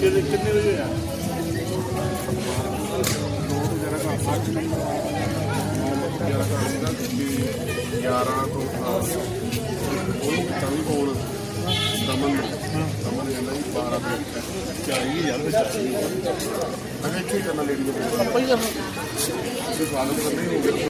ਕਿੰਨੇ ਕਿੰਨੇ ਵਜੇ ਆ? ਲੋਡ ਜਿਹੜਾ ਘਰ ਦਾ ਜਿਹੜਾ ਘਰ ਦਾ ਕਿ 11 ਤੋਂ ਖਾਸ ਉਹਨੂੰ ਚਾਹੀ ਕੋਲ। ਦਮਨ ਦਮਨ ਕਹਿੰਦਾ ਜੀ 12 ਤੋਂ ਚਾਹੀ ਯਾਰ ਵਿੱਚ ਚਾਹੀ ਅਗੇ ਕੀ ਕਰਨਾ। ਲੇਡੀ ਦੇ ਪਹਿਲਾਂ ਸਵਾਲ ਕਰਨੇ ਹੋ ਗਏ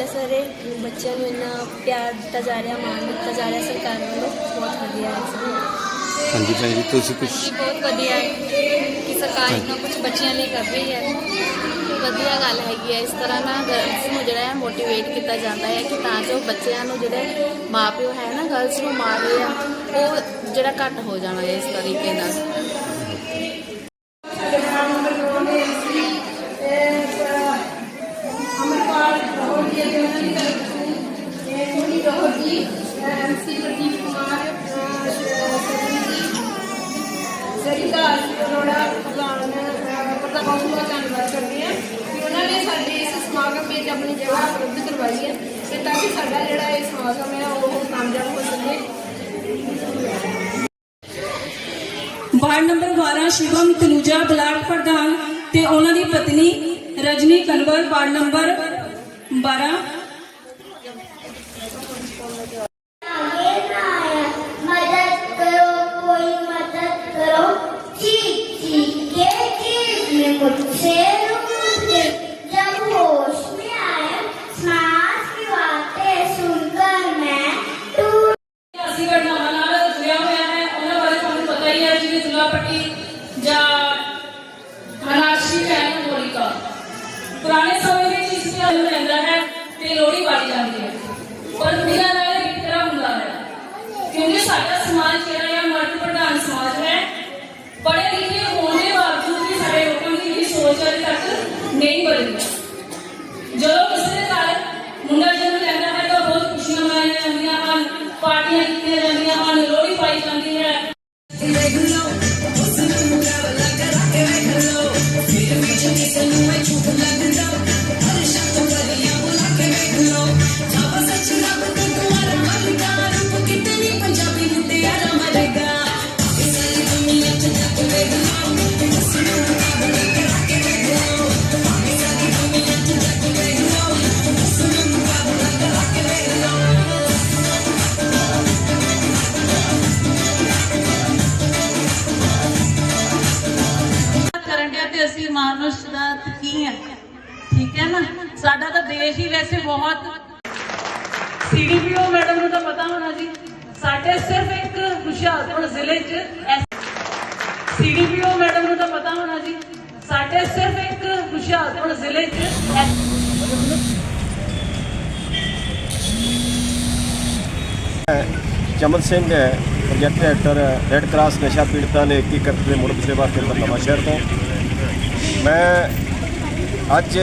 ਗੱਲ ਹੈ ਸਰ ਇਹ ਬੱਚਿਆਂ ਨੂੰ ਇੰਨਾ ਪਿਆਰ ਦਿੱਤਾ ਜਾ ਰਿਹਾ ਮਾਣ ਦਿੱਤਾ ਜਾ ਰਿਹਾ ਸਰਕਾਰ ਵੱਲੋਂ। ਬਹੁਤ ਵਧੀਆ ਹੈ ਸਰ ਹਾਂਜੀ ਭੈਣ ਜੀ ਤੁਸੀਂ ਕੁਝ ਬਹੁਤ ਵਧੀਆ ਹੈ ਕਿ ਸਰਕਾਰ ਇੰਨਾ ਕੁਝ ਬੱਚਿਆਂ ਲਈ ਕਰ ਰਹੀ ਹੈ। ਵਧੀਆ ਗੱਲ ਹੈਗੀ ਹੈ ਇਸ ਤਰ੍ਹਾਂ ਨਾ ਗਰਲਸ ਨੂੰ ਜਿਹੜਾ ਹੈ ਮੋਟੀਵੇਟ ਕੀਤਾ ਜਾਂਦਾ ਹੈ ਕਿ ਤਾਂ ਜੋ ਬੱਚਿਆਂ ਨੂੰ ਜਿਹੜੇ ਮਾਪਿਓ ਹੈ ਨਾ ਗਰਲਸ ਨੂੰ ਮਾਰ ਰਹੇ ਆ ਉਹ ਜਿਹੜਾ ਘੱਟ ਹੋ ਜਾਣਾ ਹੈ ਇਸ ਤਰੀਕੇ ਨਾਲ ਅਮਰਪਾਲ ਕੌਰ ਜੀ ਦੇ ਉਹਨਾਂ ਦੀ ਤਰਫ ਤੋਂ ਇਹ ਕੁੜੀ ਰੋਹ ਜੀ ਐਮਸੀ ਪ੍ਰਦੀਪ ਕੁਮਾਰ ਅਹ, ਸਰੀ ਜੀ ਸਰਿਤਾ ਅਰੋੜਾ ਪ੍ਰਧਾਨ ਅਹ, ਪ੍ਰਧਾਨ ਬਹੁਤ ਬਹੁਤ ਧੰਨਵਾਦ ਕਰਦੀ ਹਾਂ ਕਿ ਉਹਨਾਂ ਨੇ ਸਾਡੇ ਇਸ ਸਮਾਗਮ ਵਿੱਚ ਆਪਣੀ ਜਗ੍ਹਾ ਉਪਲਬਧ ਕਰਵਾਈ ਹੈ ਤੇ ਤਾਂ ਕਿ ਸਾਡਾ ਜਿਹੜਾ ਇਹ ਸਮਾਗਮ ਹੈ ਉਹ ਕਾਮਯਾਬ ward number 12 Shivam Tanuja block ਪ੍ਰਧਾਨ ਤੇ ਉਹਨਾਂ ਦੀ ਪਤਨੀ ਰਜਨੀ ਕਨਵਰ, ਵਾਰਡ ਨੰਬਰ 12 ਨਹੀਂ ਬਦਲੀ ਜਦੋਂ ਕਿਸੇ ਦੇ ਘਰ ਮੁੰਡਾ ਜਨਮ ਲੈਂਦਾ ਹੈ ਤਾਂ ਬਹੁਤ ਖੁਸ਼ੀਆਂ ਮਨਾਈਆਂ ਜਾਂਦੀਆਂ ਹਨ, ਪਾਰਟੀਆਂ ਕੀਤੀਆਂ ਜਾਂਦੀਆਂ ਹਨ ਲੋਹੜੀ ਪਾਈ ਜਾਂਦੀ ਹੈ। ਕਰਨ ਸੀਡੀਪੀਓ ਮੈਡਮ ਨੂੰ ਤਾਂ ਪਤਾ ਹੋਣਾ ਜੀ। ਸਾਡੇ ਸਿਰਫ ਇੱਕ ਹੁਸ਼ਿਆਰਪੁਰ ਜ਼ਿਲ੍ਹੇ 'ਚ ਚਮਨ ਸਿੰਘ ਹੈ ਪ੍ਰੋਜੈਕਟ ਡਾਇਰੈਕਟਰ ਰੈੱਡ ਕਰਾਸ ਨਸ਼ਾ ਪੀੜਤਾਂ ਨੇ ਏਕੀਕ੍ਰਿਤ ਦੇ ਮੁੜ ਸੇਵਾ ਕੇਂਦਰ ਨਵਾਂਸ਼ਹਿਰ ਤੋਂ। ਮੈਂ ਅੱਜ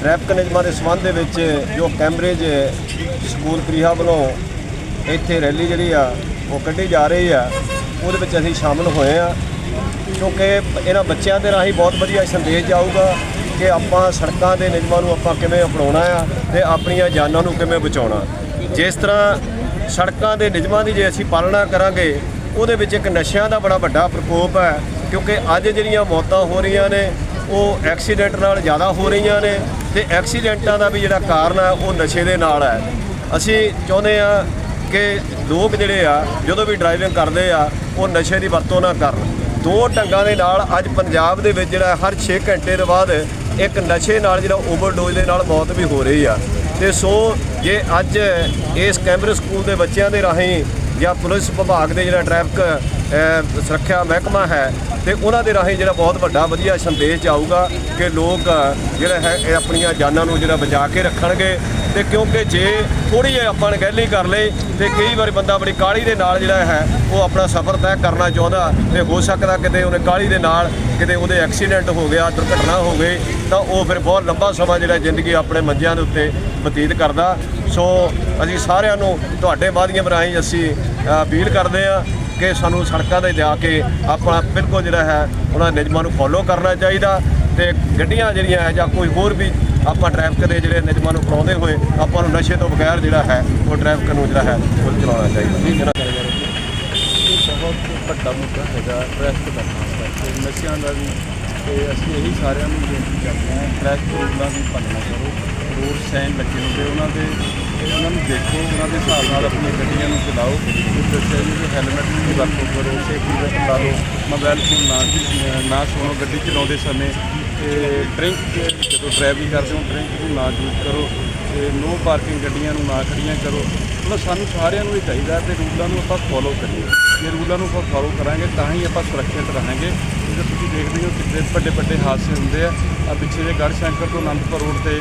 ਟ੍ਰੈਫਿਕ ਨਿਯਮਾਂ ਦੇ ਸੰਬੰਧ ਦੇ ਵਿੱਚ ਜੋ ਕੈਂਬਰੇਜ ਸਕੂਲ ਪ੍ਰੀਹਾ ਵੱਲੋਂ ਇੱਥੇ ਰੈਲੀ ਜਿਹੜੀ ਆ, ਉਹ ਕੱਢੀ ਜਾ ਰਹੀ ਆ, ਉਹਦੇ ਵਿੱਚ ਅਸੀਂ ਸ਼ਾਮਲ ਹੋਏ ਆ। ਕਿਉਂਕਿ ਇਹਨਾਂ ਬੱਚਿਆਂ ਦੇ ਰਾਹੀਂ ਬਹੁਤ ਵਧੀਆ ਸੰਦੇਸ਼ ਜਾਊਗਾ ਕਿ ਆਪਾਂ ਸੜਕਾਂ ਦੇ ਨਿਯਮਾਂ ਨੂੰ ਆਪਾਂ ਕਿਵੇਂ ਅਪਣਾਉਣਾ ਆ ਤੇ ਆਪਣੀਆਂ ਜਾਨਾਂ ਨੂੰ ਕਿਵੇਂ ਬਚਾਉਣਾ। ਜਿਸ ਤਰ੍ਹਾਂ ਸੜਕਾਂ ਦੇ ਨਿਯਮਾਂ ਦੀ ਜੇ ਅਸੀਂ ਪਾਲਣਾ ਕਰਾਂਗੇ, ਉਹਦੇ ਵਿੱਚ ਇੱਕ ਨਸ਼ਿਆਂ ਦਾ ਬੜਾ ਵੱਡਾ ਪ੍ਰਕੋਪ ਹੈ, ਕਿਉਂਕਿ ਅੱਜ ਜਿਹੜੀਆਂ ਮੌਤਾਂ ਹੋ ਰਹੀਆਂ ਨੇ, ਉਹ ਐਕਸੀਡੈਂਟ ਨਾਲ ਜ਼ਿਆਦਾ ਹੋ ਰਹੀਆਂ ਨੇ ਤੇ ਐਕਸੀਡੈਂਟਾਂ ਦਾ ਵੀ ਜਿਹੜਾ ਕਾਰਨ ਹੈ, ਉਹ ਨਸ਼ੇ ਦੇ ਨਾਲ ਹੈ। ਅਸੀਂ ਚਾਹੁੰਦੇ ਆ ਕਿ ਲੋਕ ਜਿਹੜੇ ਆ, ਜਦੋਂ ਵੀ ਡਰਾਈਵਿੰਗ ਕਰਦੇ ਆ, ਉਹ ਨਸ਼ੇ ਦੀ ਵਰਤੋਂ ਨਾ ਕਰਨ। ਦੋ ਢੰਗਾਂ ਦੇ ਨਾਲ ਅੱਜ ਪੰਜਾਬ ਦੇ ਵਿੱਚ ਜਿਹੜਾ ਹਰ 6 ਘੰਟੇ ਦੇ ਬਾਅਦ ਇੱਕ ਨਸ਼ੇ ਨਾਲ ਜਿਹੜਾ ਓਵਰਡੋਜ਼ ਦੇ ਨਾਲ ਮੌਤ ਵੀ ਹੋ ਰਹੀ ਆ। ਤੇ ਸੋ ਜੇ ਅੱਜ ਇਸ ਕੈਂਬਰ ਸਕੂਲ ਦੇ ਬੱਚਿਆਂ ਦੇ ਰਾਹੀਂ ਜਾਂ ਪੁਲਿਸ ਵਿਭਾਗ ਦੇ ਜਿਹੜਾ ਟ੍ਰੈਫਿਕ ਸੁਰੱਖਿਆ ਮਹਿਕਮਾ ਹੈ ਤੇ ਉਹਨਾਂ ਦੇ ਰਾਹੀਂ ਜਿਹੜਾ ਬਹੁਤ ਵੱਡਾ ਵਧੀਆ ਸੰਦੇਸ਼ ਜਾਊਗਾ ਕਿ ਲੋਕ ਜਿਹੜਾ ਹੈ, ਇਹ ਆਪਣੀਆਂ ਜਾਨਾਂ ਨੂੰ ਜਿਹੜਾ ਬਚਾ ਕੇ ਰੱਖਣਗੇ ਤੇ ਕਿਉਂਕਿ ਜੇ ਥੋੜੀ ਜਿਹੀ ਆਪਾਂ ਅਣਗਹਿਲੀ ਕਰ ਲਈ ਤੇ ਕਈ ਵਾਰੀ ਬੰਦਾ ਬੜੀ ਕਾਹਲੀ ਦੇ ਨਾਲ ਜਿਹੜਾ ਹੈ, ਉਹ ਆਪਣਾ ਸਫ਼ਰ ਤੈਅ ਕਰਨਾ ਚਾਹੁੰਦਾ ਤੇ ਹੋ ਸਕਦਾ ਕਿਤੇ ਉਹਨੇ ਕਾਹਲੀ ਦੇ ਨਾਲ ਕਿਤੇ ਉਹਦੇ ਐਕਸੀਡੈਂਟ ਹੋ ਗਿਆ, ਦੁਰਘਟਨਾ ਹੋ ਗਈ, ਤਾਂ ਉਹ ਫਿਰ ਬਹੁਤ ਲੰਬਾ ਸਮਾਂ ਜਿਹੜਾ ਜ਼ਿੰਦਗੀ ਆਪਣੇ ਮੰਜਿਆਂ ਦੇ ਉੱਤੇ ਬਤੀਤ ਕਰਦਾ। ਸੋ ਅਸੀਂ ਸਾਰਿਆਂ ਨੂੰ ਤੁਹਾਡੇ ਮਾਧਿਅਮ ਰਾਹੀਂ ਅਸੀਂ ਅਪੀਲ ਕਰਦੇ ਆ ਕਿ ਸਾਨੂੰ ਸੜਕਾਂ ਤੇ ਜਾ ਕੇ ਆਪਣਾ ਬਿਲਕੁਲ ਜਿਹੜਾ ਹੈ, ਉਹਨਾਂ ਨਿਯਮਾਂ ਨੂੰ ਫੋਲੋ ਕਰਨਾ ਚਾਹੀਦਾ ਤੇ ਗੱਡੀਆਂ ਜਿਹੜੀਆਂ ਹੈ ਜਾਂ ਕੋਈ ਹੋਰ ਵੀ ਆਪਾਂ ਟ੍ਰੈਫਿਕ ਦੇ ਜਿਹੜੇ ਨਿਯਮਾਂ ਨੂੰ ਅਪਣਾਉਂਦੇ ਹੋਏ ਆਪਾਂ ਨੂੰ ਨਸ਼ੇ ਤੋਂ ਬਗੈਰ ਜਿਹੜਾ ਹੈ, ਉਹ ਟ੍ਰੈਫਿਕ ਨੂੰ ਜਿਹੜਾ ਹੈ, ਉਹ ਚਲਾਉਣਾ ਚਾਹੀਦਾ। ਇਹ ਬਹੁਤ ਵੱਡਾ ਮੁੱਦਾ ਹੈਗਾ ਟ੍ਰੈਫਿਕ ਦਾ ਖਾਸ ਨਸ਼ਿਆਂ ਦਾ ਵੀ ਤੇ ਅਸੀਂ ਇਹੀ ਸਾਰਿਆਂ ਨੂੰ ਬੇਨਤੀ ਕਰਦੇ ਹਾਂ ਟ੍ਰੈਫਿਕ ਰੂਲਾਂ ਦੀ ਪਾਲਣਾ ਕਰੋ। ਰੋਡ ਸਾਈਨ ਲੱਗੇ ਹੁੰਦੇ ਉਹਨਾਂ ਦੇ ਉਹਨਾਂ ਨੂੰ ਦੇਖੋ, ਉਹਨਾਂ ਦੇ ਹਿਸਾਬ ਨਾਲ ਆਪਣੀਆਂ ਗੱਡੀਆਂ ਨੂੰ ਚਲਾਓ। ਦੱਸਿਆ ਜੀ ਕਿ ਹੈਲਮਟ ਦੀ ਵਰਤੋਂ ਕਰੋ ਸੇਫਟੀ ਦਾ ਲਾ ਲਓ ਮੋਬਾਈਲ ਫੋਨ ਨਾ ਨਾ ਸੁਣੋ, ਗੱਡੀ ਚਲਾਉਂਦੇ ਸਮੇਂ ਤੇ ਡਰਿੰਕ ਜਦੋਂ ਡਰਾਈਵਿੰਗ ਕਰਦੇ ਹੋ ਡਰਿੰਕ ਨੂੰ ਨਾ ਯੂਜ਼ ਕਰੋ ਤੇ ਨੋ ਪਾਰਕਿੰਗ ਗੱਡੀਆਂ ਨੂੰ ਨਾ ਖੜੀਆਂ ਕਰੋ। ਮਤਲਬ ਸਾਨੂੰ ਸਾਰਿਆਂ ਨੂੰ ਇਹ ਚਾਹੀਦਾ ਤੇ ਰੂਲਾਂ ਨੂੰ ਆਪਾਂ ਫੋਲੋ ਕਰੀਏ। ਜੇ ਰੂਲਾਂ ਨੂੰ ਆਪਾਂ ਫੋਲੋ ਕਰਾਂਗੇ, ਤਾਂ ਹੀ ਆਪਾਂ ਸੁਰੱਖਿਅਤ ਰਹਾਂਗੇ। ਜੇ ਤੁਸੀਂ ਦੇਖਦੇ ਹੋ ਕਿੰਨੇ ਵੱਡੇ ਵੱਡੇ ਹਾਦਸੇ ਹੁੰਦੇ ਆ। ਆ ਪਿੱਛੇ ਜੇ ਗੜ੍ਹ ਸ਼ੰਕਰ ਤੋਂ ਅਨੰਦਪੁਰ ਰੋਡ ਤੇ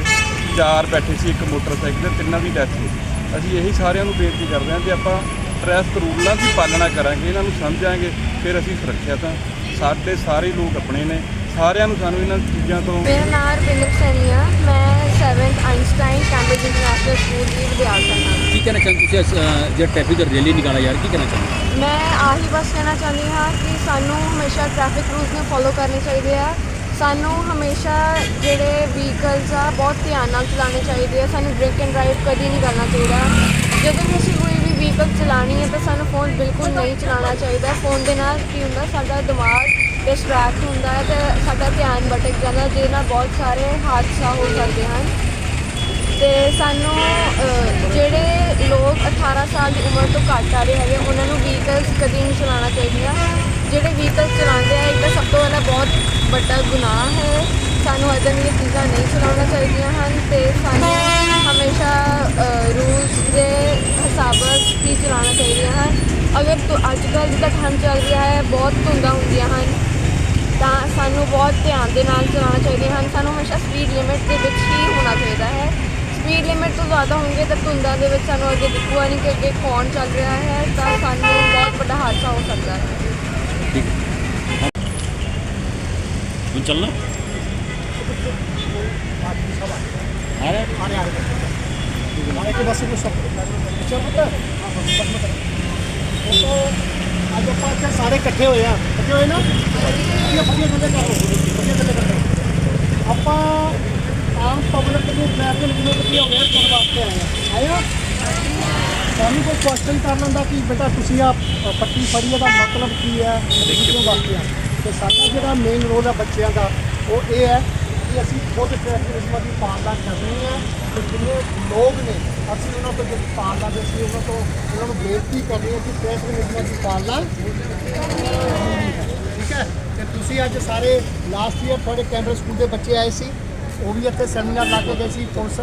ਚਾਰ ਬੈਠੇ ਸੀ ਇੱਕ ਮੋਟਰਸਾਈਕਲ ਤੇ, ਤਿੰਨਾਂ ਦੀ ਡੈਥ ਹੋਈ ਅਸੀਂ ਇਹੀ ਸਾਰਿਆਂ ਨੂੰ ਬੇਨਤੀ ਕਰਦੇ ਹਾਂ ਕਿ ਆਪਾਂ ਟ੍ਰੈਫਿਕ ਰੂਲਾਂ ਦੀ ਪਾਲਣਾ ਕਰਾਂਗੇ, ਇਹਨਾਂ ਨੂੰ ਸਮਝਾਂਗੇ, ਫਿਰ ਅਸੀਂ ਸੁਰੱਖਿਅਤ ਹਾਂ। ਸਾਡੇ ਸਾਰੇ ਲੋਕ ਆਪਣੇ ਨੇ। ਸਾਰਿਆਂ ਨੂੰ ਸਾਨੂੰ ਇਹਨਾਂ ਚੀਜ਼ਾਂ ਤੋਂ ਮੇਰਾ ਨਾਮ ਰਵਿੰਦਰ ਸੈਣੀ ਆ। ਮੈਂ 7th Einstein Cambridge international school ਦੀ ਵਿਦਿਆਰਥਣ ਹਾਂ। ਕੀ ਕਹਿਣਾ ਚਾਹੁੰਦੇ ਤੁਸੀਂ ਇਸ, ਅ, ਜਿਹੜਾ ਟ੍ਰੈਫਿਕ ਦਾ ਰੈਲੀ ਨਿਕਾਲਾ ਯਾਰ ਕੀ ਕਹਿਣਾ ਚਾਹੁੰਦੇ? ਮੈਂ ਆਹੀ ਬਸ ਕਹਿਣਾ ਚਾਹੁੰਦੀ ਹਾਂ ਕਿ ਸਾਨੂੰ ਹਮੇਸ਼ਾ ਟ੍ਰੈਫਿਕ ਰੂਲਸ ਨੂੰ ਫੋਲੋ ਕਰਨੇ ਚਾਹੀਦੇ ਆ। ਸਾਨੂੰ ਹਮੇਸ਼ਾ ਜਿਹੜੇ ਵਹੀਕਲਸ ਆ ਬਹੁਤ ਧਿਆਨ ਨਾਲ ਚਲਾਉਣੇ ਚਾਹੀਦੇ ਆ। ਸਾਨੂੰ ਡਰਿੰਕ ਐਂਡ ਡਰਾਈਵ ਕਦੀ ਨਹੀਂ ਕਰਨਾ ਚਾਹੀਦਾ। ਜਦੋਂ ਵੀ ਅਸੀਂ ਕੋਈ ਵੀ ਵਹੀਕਲ ਚਲਾਉਣੀ ਹੈ ਤਾਂ ਸਾਨੂੰ ਫੋਨ ਬਿਲਕੁਲ ਨਹੀਂ ਚਲਾਉਣਾ ਚਾਹੀਦਾ। ਫੋਨ ਦੇ ਨਾਲ ਕੀ ਹੁੰਦਾ ਸਾਡਾ ਦਿਮਾਗ ਡਿਸਟਰੈਕਟ ਹੁੰਦਾ ਹੈ ਤੇ ਸਾਡਾ ਧਿਆਨ ਭਟਕ ਜਾਂਦਾ ਜਿਹਦੇ ਨਾਲ ਬਹੁਤ ਸਾਰੇ ਹਾਦਸਾ ਹੋ ਸਕਦੇ ਹਨ। ਤੇ ਸਾਨੂੰ ਜਿਹੜੇ ਲੋਕ 18 ਸਾਲ ਦੀ ਉਮਰ ਤੋਂ ਘੱਟ ਆ ਰਹੇ ਹੈਗੇ, ਉਹਨਾਂ ਨੂੰ ਵਹੀਕਲਸ ਕਦੀ ਨਹੀਂ ਚਲਾਉਣਾ ਚਾਹੀਦਾ ਜਿਹੜੇ ਵਹੀਕਲਸ ਚਲਾਉਂਦੇ ਆ, ਇਹ ਤਾਂ ਸਭ ਤੋਂ ਪਹਿਲਾਂ ਬਹੁਤ ਵੱਡਾ ਗੁਨਾਹ ਹੈ। ਸਾਨੂੰ ਅਜੇ ਦੀਆਂ ਚੀਜ਼ਾਂ ਨਹੀਂ ਚਲਾਉਣਾ ਚਾਹੀਦੀਆਂ ਹਨ ਤੇ ਸਾਨੂੰ ਹਮੇਸ਼ਾ ਰੂਲਸ ਦੇ ਹਿਸਾਬ ਹੀ ਚਲਾਉਣਾ ਚਾਹੀਦੀਆਂ ਹਨ। ਅਗਰ ਤੁ, ਅੱਜ ਕੱਲ੍ਹ ਜਿੱਦਾਂ ਠੰਡ ਚੱਲ ਰਿਹਾ ਹੈ, ਬਹੁਤ ਧੁੰਦਾਂ ਹੁੰਦੀਆਂ ਹਨ। ਤਾਂ ਸਾਨੂੰ ਬਹੁਤ ਧਿਆਨ ਦੇ ਨਾਲ ਚਲਾਉਣਾ ਚਾਹੀਦਾ ਹਨ। ਸਾਨੂੰ ਹਮੇਸ਼ਾ ਸਪੀਡ ਲਿਮਿਟ ਦੇ ਵਿੱਚ ਹੀ ਹੋਣਾ ਚਾਹੀਦਾ ਹੈ। ਸਪੀਡ ਲਿਮਿਟ ਤੋਂ ਜ਼ਿਆਦਾ ਹੋਣਗੇ ਤਾਂ ਧੁੰਦਾਂ ਦੇ ਵਿੱਚ ਸਾਨੂੰ ਅੱਗੇ ਦਿਖੂਗਾ ਨਹੀਂ ਕਿ ਅੱਗੇ ਕੌਣ ਚੱਲ ਰਿਹਾ ਹੈ ਤਾਂ ਸਾਨੂੰ ਬਹੁਤ ਵੱਡਾ ਹਾਦਸਾ ਹੋ ਸਕਦਾ ਹੈ। ਹੁਣ ਚੱਲਣਾ? ਆ ਰਿਹਾ? ਅੱਜ ਆਪਾਂ ਇੱਥੇ ਸਾਰੇ ਇਕੱਠੇ ਹੋਏ ਆ ਇਕੱਠੇ ਹੋਏ ਨਾ? ਵਧੀਆ ਵਧੀਆ ਗੱਲਾਂ ਕਰ ਲਓ ਵਧੀਆ ਗੱਲਾਂ ਕਰ ਲਓ ਆਪਾਂ ਆਮ ਪਬਲਿਕ ਨੂੰ ਟ੍ਰੈਫਿਕ ਨੂੰ ਵਧੀਆ ਅਵੇਅਰ ਕਰਨ ਵਾਸਤੇ ਆਏ ਆ ਆਏ ਆ ਸਾਨੂੰ ਕੋਈ ਕੁਐਸਚਨ ਕਰ ਲੈਂਦਾ ਕਿ ਬੇਟਾ? ਤੁਸੀਂ ਆ ਪੱਟੀ ਫੜੀ ਇਹਦਾ ਮਤਲਬ ਕੀ ਹੈ? ਕਿਉਂ ਵਾਸਤੇ ਆ ਤੇ ਸਾਡਾ ਜਿਹੜਾ ਮੇਨ ਰੋਲ ਹੈ ਬੱਚਿਆਂ ਦਾ ਉਹ ਇਹ ਹੈ ਕਿ ਅਸੀਂ ਖੁਦ ਟ੍ਰੈਫਿਕ ਨਿਯਮਾਂ ਦੀ ਪਾਲਣਾ ਕਰਨੀ ਹੈ ਤੇ ਜਿੰਨੇ ਲੋਕ ਨੇ, ਅਸੀਂ ਉਹਨਾਂ ਤੋਂ ਜਿਹੜੀ ਪਾਲਣਾ ਦੇ ਅਸੀਂ ਉਹਨਾਂ ਤੋਂ ਉਹਨਾਂ ਨੂੰ ਬੇਨਤੀ ਕਰਨੀ ਹੈ ਕਿ ਟ੍ਰੈਫਿਕ ਨਿਯਮਾਂ ਦੀ ਪਾਲਣਾ ਠੀਕ ਹੈ। ਤੇ ਤੁਸੀਂ ਅੱਜ ਸਾਰੇ ਲਾਸਟ ਈਅਰ ਤੁਹਾਡੇ ਕੈਂਬਰ ਸਕੂਲ ਦੇ ਬੱਚੇ ਆਏ ਸੀ, ਉਹ ਵੀ ਇੱਥੇ ਸੈਮੀਨਾਰ ਲਾ ਕੇ ਗਏ ਸੀ, ਪੁਲਿਸ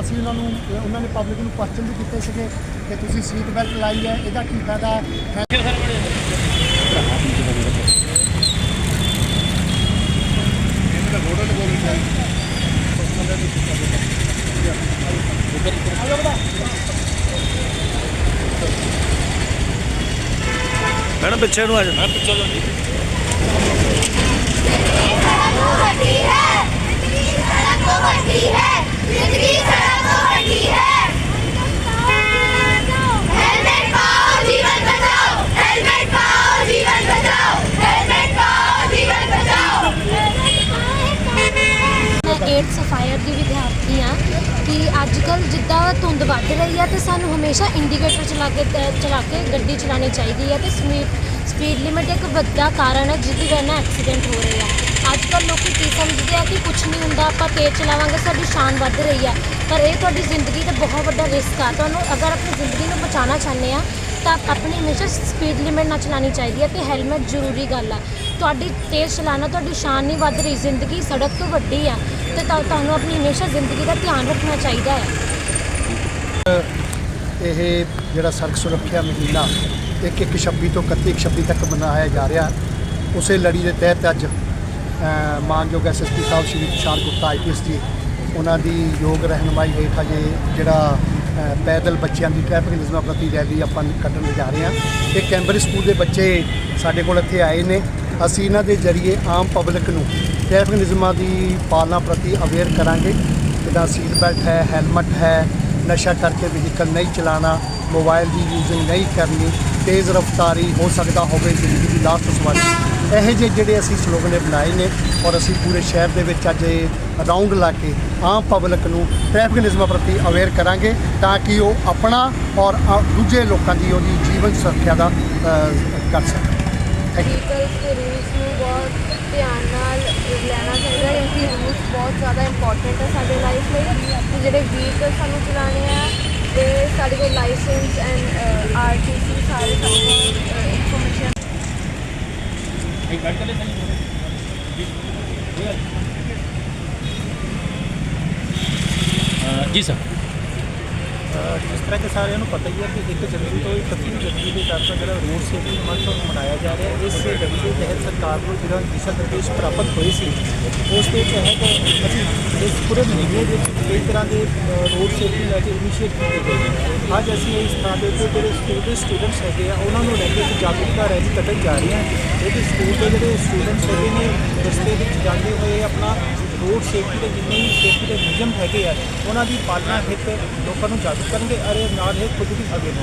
ਅਸੀਂ ਉਹਨਾਂ ਨੂੰ, ਉਹਨਾਂ ਨੇ ਪਬਲਿਕ ਨੂੰ ਕੁਐਸਚਨ ਵੀ ਕੀਤੇ ਸੀਗੇ ਕਿ ਤੁਸੀਂ ਸੀਟ ਬੈਲਟ ਲਾਈ ਹੈ, ਇਹਦਾ ਕੀ ਫਾਇਦਾ ਹੈ? ਮੈਡਮ ਪਿੱਛੇ ਨੂੰ ਆ ਜਾ ਮੈਂ ਪਿੱਛੇ ਜਾ ਵੱਡੀ ਹੈ ਜ਼ਿੰਦਗੀ ਸੜਕ ਤੋਂ ਕਿ ਅੱਜ ਕੱਲ ਜਿੱਦਾਂ ਧੁੰਦ ਵੱਧ ਰਹੀ ਹੈ ਤੇ ਸਾਨੂੰ ਹਮੇਸ਼ਾ ਇੰਡੀਕੇਟਰ ਚਲਾ ਕੇ ਚਲਾ ਕੇ ਗੱਡੀ ਚਲਾਉਣੀ ਚਾਹੀਦੀ ਹੈ ਤੇ ਸਪੀਡ ਸਪੀਡ ਲਿਮਿਟ ਇੱਕ ਵੱਡਾ ਕਾਰਨ ਹੈ ਜਿਹਦੀ ਵਜ੍ਹਾ ਨਾਲ ਐਕਸੀਡੈਂਟ ਹੋ ਰਹੇ ਆ। ਅੱਜ ਕੱਲ ਲੋਕੀ ਕੀ ਸਮਝਦੇ ਆ ਕਿ ਕੁਝ ਨਹੀਂ ਹੁੰਦਾ, ਆਪਾਂ ਤੇਜ਼ ਚਲਾਵਾਂਗੇ, ਸਾਡੀ ਸ਼ਾਨ ਵੱਧ ਰਹੀ ਆ। ਪਰ ਇਹ ਤੁਹਾਡੀ ਜ਼ਿੰਦਗੀ ਦਾ ਬਹੁਤ ਵੱਡਾ ਰਿਸਕ ਆ। ਤੁਹਾਨੂੰ ਅਗਰ ਆਪਣੀ ਜ਼ਿੰਦਗੀ ਨੂੰ ਬਚਾਉਣਾ ਚਾਹੁੰਦੇ ਆ, ਤਾਂ ਆਪਣੀ ਹਮੇਸ਼ਾ ਸਪੀਡ ਲਿਮਿਟ ਨਾਲ ਚਲਾਉਣੀ ਚਾਹੀਦੀ ਹੈ ਤੇ ਹੈਲਮਟ ਜ਼ਰੂਰੀ ਗੱਲ ਆ। ਤੁਹਾਡੀ ਤੇਜ਼ ਚਲਾਣਾ ਤੁਹਾਡੀ ਸ਼ਾਨ ਨਹੀਂ ਵੱਧ ਰਹੀ ਜ਼ਿੰਦਗੀ ਸੜਕ ਤੋਂ ਵੱਡੀ ਹੈ ਤੇ ਤੁਹਾ- ਤੁਹਾਨੂੰ ਆਪਣੀ ਹਮੇਸ਼ਾ ਜ਼ਿੰਦਗੀ ਦਾ ਧਿਆਨ ਰੱਖਣਾ ਚਾਹੀਦਾ ਹੈ। ਇਹ ਜਿਹੜਾ ਸੜਕ ਸੁਰੱਖਿਆ ਮਹੀਨਾ ਇੱਕ ਇੱਕ 26 ਤੋਂ 31 26 ਤੱਕ ਮਨਾਇਆ ਜਾ ਰਿਹਾ। ਉਸੇ ਲੜੀ ਦੇ ਤਹਿਤ ਅੱਜ ਅ, ਮਾਨਯੋਗ ਐਸਐਸਪੀ ਸਾਹਿਬ ਸ਼੍ਰੀ ਤੁਸ਼ਾਰ ਗੁਪਤਾ ਆਈਪੀਐਸ ਜੀ ਉਹਨਾਂ ਦੀ ਯੋਗ ਰਹਿਨਮਾਈ ਹੇਠ ਅਜੇ ਜਿਹੜਾ ਪੈਦਲ ਬੱਚਿਆਂ ਦੀ ਟ੍ਰੈਫਿਕ ਨਿਯਮਾਂ ਪ੍ਰਤੀ ਰੈਲੀ ਆਪਾਂ ਕੱਢਣ ਜਾ ਰਹੇ ਹਾਂ। ਇਹ ਕੈਂਬਰੀ ਸਕੂਲ ਦੇ ਬੱਚੇ ਸਾਡੇ ਕੋਲ ਇੱਥੇ ਆਏ ਨੇ। ਅਸੀਂ ਇਹਨਾਂ ਦੇ ਜ਼ਰੀਏ ਆਮ ਪਬਲਿਕ ਨੂੰ ਟ੍ਰੈਫਿਕ ਨਿਯਮਾਂ ਦੀ ਪਾਲਣਾ ਪ੍ਰਤੀ ਅਵੇਅਰ ਕਰਾਂਗੇ। ਜਿੱਦਾਂ ਸੀਟ ਬੈਲਟ ਹੈ ਹੈਲਮਟ ਹੈ, ਨਸ਼ਾ ਕਰਕੇ ਵਹੀਕਲ ਨਹੀਂ ਚਲਾਉਣਾ ਮੋਬਾਈਲ ਦੀ ਯੂਜ਼ਿੰਗ ਨਹੀਂ ਕਰਨੀ, ਤੇਜ਼ ਰਫ਼ਤਾਰੀ ਹੋ ਸਕਦਾ ਹੋਵੇ, ਜ਼ਿੰਦਗੀ ਦੀ ਲਾਸਟ ਸਵਾਰੀ। ਇਹੋ ਜਿਹੇ ਜਿਹੜੇ ਅਸੀਂ ਸਲੋਗਨ ਬਣਾਏ ਨੇ ਔਰ ਅਸੀਂ ਪੂਰੇ ਸ਼ਹਿਰ ਦੇ ਵਿੱਚ ਅੱਜ ਇਹ ਰਾਉਂਡ ਲਾ ਕੇ ਆਮ ਪਬਲਿਕ ਨੂੰ ਟ੍ਰੈਫਿਕ ਨਿਯਮਾਂ ਪ੍ਰਤੀ ਅਵੇਅਰ ਕਰਾਂਗੇ ਤਾਂ ਕਿ ਉਹ ਆਪਣਾ ਔਰ ਦੂਜੇ ਲੋਕਾਂ ਦੀ ਉਹਦੀ ਜੀਵਨ ਸੁਰੱਖਿਆ ਦਾ ਕਰ ਸਕਣ। ਵਹੀਕਲਸ ਨੂੰ ਬਹੁਤ ਧਿਆਨ ਨਾਲ ਲੈਣਾ ਚਾਹੀਦਾ ਬਹੁਤ ਜ਼ਿਆਦਾ ਇੰਪੋਰਟੈਂਟ ਹੈ ਸਾਡੇ ਲਾਈਫ ਲਈ। ਤੇ ਜਿਹੜੇ ਵਹੀਕਲ ਸਾਡੇ ਕੋਲ licence and RTC ji sir. ਜਿਸ ਤਰ੍ਹਾਂ ਕਿ ਸਾਰਿਆਂ ਨੂੰ ਪਤਾ ਹੀ ਹੈ ਕਿ ਇੱਕ ਜਨਵਰੀ ਤੋਂ 31 ਜਨਵਰੀ ਦੇ ਤੱਕ ਜਿਹੜਾ ਰੋਡ ਸੇਫਟੀ ਮੰਥ ਜਾ ਰਿਹਾ ਇਸ ਲੜੀ ਦੇ ਤਹਿਤ ਸਰਕਾਰ ਨੂੰ ਜਿਹੜਾ ਦਿਸ਼ਾ ਨਿਰਦੇਸ਼ ਪ੍ਰਾਪਤ ਹੋਏ ਸੀ, ਉਸ ਦੇ ਤਹਿਤ ਅਸੀਂ ਇਸ ਪੂਰੇ ਮਹੀਨੇ ਦੇ ਵਿੱਚ ਕਈ ਤਰ੍ਹਾਂ ਦੇ ਰੋਡ ਸੇਫਟੀ ਲੈ ਕੇ ਇਨੀਸ਼ੀਏਟ ਕੀਤੇ ਗਏ ਨੇ। ਅੱਜ ਅਸੀਂ ਇਸ ਥਾਂ ਦੇ ਉੱਤੇ ਜਿਹੜੇ ਸਕੂਲ ਦੇ ਸਟੂਡੈਂਟਸ ਹੈਗੇ ਆ, ਉਹਨਾਂ ਨੂੰ ਲੈ ਕੇ ਇੱਕ ਜਾਗਰੂਕਤਾ ਰੈਲੀ ਕੱਢਣ ਜਾ ਰਹੇ ਹਾਂ। ਜਿਹੜੇ ਸਕੂਲ ਦੇ ਜਿਹੜੇ ਸਟੂਡੈਂਟਸ ਹੈਗੇ ਨੇ, ਰਸਤੇ ਵਿੱਚ ਜਾਂਦੇ ਹੋਏ ਆਪਣਾ ਰੋਡ ਸੇਫਟੀ ਦੇ ਜਿੰਨੇ ਵੀ ਸੇਫਟੀ ਦੇ ਨਿਯਮ ਹੈਗੇ ਆ, ਉਹਨਾਂ ਦੀ ਪਾਲਣਾ ਹਿੱਤ ਲੋਕਾਂ ਨੂੰ ਜਾਗਰੂਕ ਕਰਨਗੇ, ਅਰੇ ਨਾਲ ਹੀ ਖੁਦ ਵੀ aware